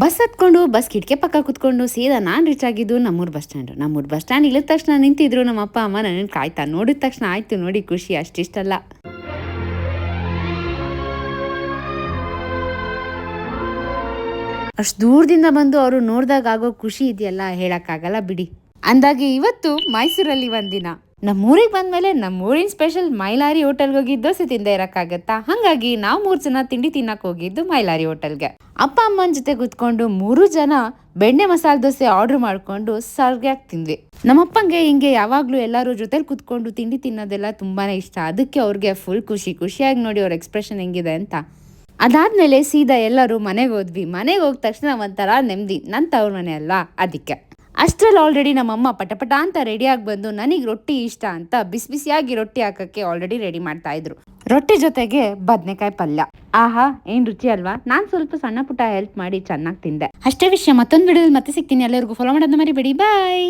Bus ಹತ್ಕೊಂಡು, bus ಕಿಟಕಿ ಪಕ್ಕ ಕುತ್ಕೊಂಡು ಸೀದಾ ನಾನು ರೀಚ್ ಆಗಿದ್ದು ನಮ್ಮೂರು ಬಸ್ ಸ್ಟ್ಯಾಂಡ್ ನಮ್ಮೂರು ಬಸ್ ಸ್ಟ್ಯಾಂಡ್ ಇಳಿದ ತಕ್ಷಣ ನಿಂತಿದ್ರು ನಮ್ಮ ಅಪ್ಪ ಅಮ್ಮ ನನ್ನ ಕಾಯ್ತಾ ನೋಡಿದ ತಕ್ಷಣ ಆಯ್ತು ನೋಡಿ ಖುಷಿ, ಅಷ್ಟಿಷ್ಟಲ್ಲ. ಅಷ್ಟು ದೂರದಿಂದ ಬಂದು ಅವರು ನೋಡಿದಾಗ ಆಗೋ ಖುಷಿ ಇದೆಯಲ್ಲ ಹೇಳಕ್ಕಾಗಲ್ಲ ಬಿಡಿ. ಅಂದಾಗೆ ಇವತ್ತು ಮೈಸೂರಲ್ಲಿ ಒಂದಿನ. ನಮ್ಮೂರಿಗೆ ಬಂದಮೇಲೆ ನಮ್ಮೂರಿನ ಸ್ಪೆಷಲ್ ಮೈಲಾರಿ ಹೋಟೆಲ್ಗೆ ಹೋಗಿ ದೋಸೆ ತಿಂದೆ ಇರೋಕ್ಕಾಗತ್ತಾ? ಹಾಗಾಗಿ ನಾವು ಮೂರು ಜನ ತಿಂಡಿ ತಿನ್ನಕ್ಕೆ ಹೋಗಿದ್ದು ಮೈಲಾರಿ ಹೋಟೆಲ್ಗೆ. ಅಪ್ಪ, ಅಮ್ಮನ ಜೊತೆ ಕುತ್ಕೊಂಡು ಮೂರು ಜನ ಬೆಣ್ಣೆ ಮಸಾಲೆ ದೋಸೆ ಆರ್ಡರ್ ಮಾಡ್ಕೊಂಡು ಸರ್ಗ್ಯಾಗಿ ತಿಂದ್ವಿ. ನಮ್ಮಪ್ಪಂಗೆ ಹಿಂಗೆ ಯಾವಾಗಲೂ ಎಲ್ಲರೂ ಜೊತೆಲಿ ಕುತ್ಕೊಂಡು ತಿಂಡಿ ತಿನ್ನೋದೆಲ್ಲ ತುಂಬಾನೇ ಇಷ್ಟ. ಅದಕ್ಕೆ ಅವ್ರಿಗೆ ಫುಲ್ ಖುಷಿ, ಖುಷಿಯಾಗಿ ನೋಡಿ ಅವ್ರ ಎಕ್ಸ್ಪ್ರೆಷನ್ ಹೆಂಗಿದೆ ಅಂತ. ಅದಾದಮೇಲೆ ಸೀದಾ ಎಲ್ಲರೂ ಮನೆಗೆ ಹೋದ್ವಿ. ಮನೆಗೆ ಹೋದ ತಕ್ಷಣ ಒಂಥರ ನೆಮ್ಮದಿ ನನ್ನ ತವ್ರ ಮನೆ ಅಲ್ವಾ? ಅದಕ್ಕೆ. ಅಷ್ಟ್ರಲ್ಲಿ ಆಲ್ರೆಡಿ ನಮ್ಮಮ್ಮ ಪಟಪಟ ಅಂತ ರೆಡಿಯಾಗಿ ಬಂದು ನನಗೆ ರೊಟ್ಟಿ ಇಷ್ಟ ಅಂತ ಬಿಸಿ ಬಿಸಿಯಾಗಿ ರೊಟ್ಟಿ ಹಾಕಕ್ಕೆ ಆಲ್ರೆಡಿ ರೆಡಿ ಮಾಡ್ತಾ ಇದ್ರು. ರೊಟ್ಟಿ ಜೊತೆಗೆ ಬದನೆಕಾಯಿ ಪಲ್ಯ. ಆಹಾ, ಏನ್ ರುಚಿ ಅಲ್ವಾ? ನಾನು ಸ್ವಲ್ಪ ಸಣ್ಣ ಪುಟ್ಟ ಹೆಲ್ಪ್ ಮಾಡಿ ಚೆನ್ನಾಗಿ ತಿಂದೆ. ಅಷ್ಟೇ ವಿಷಯ, ಮತ್ತೊಂದು ವಿಡಿಯೋದಲ್ಲಿ ಮತ್ತೆ ಸಿಗ್ತೀನಿ. ಎಲ್ಲರಿಗೂ ಫಾಲೋ ಮಾಡೋದನ್ನ ಮರಿಬೇಡಿ. ಬಾಯ್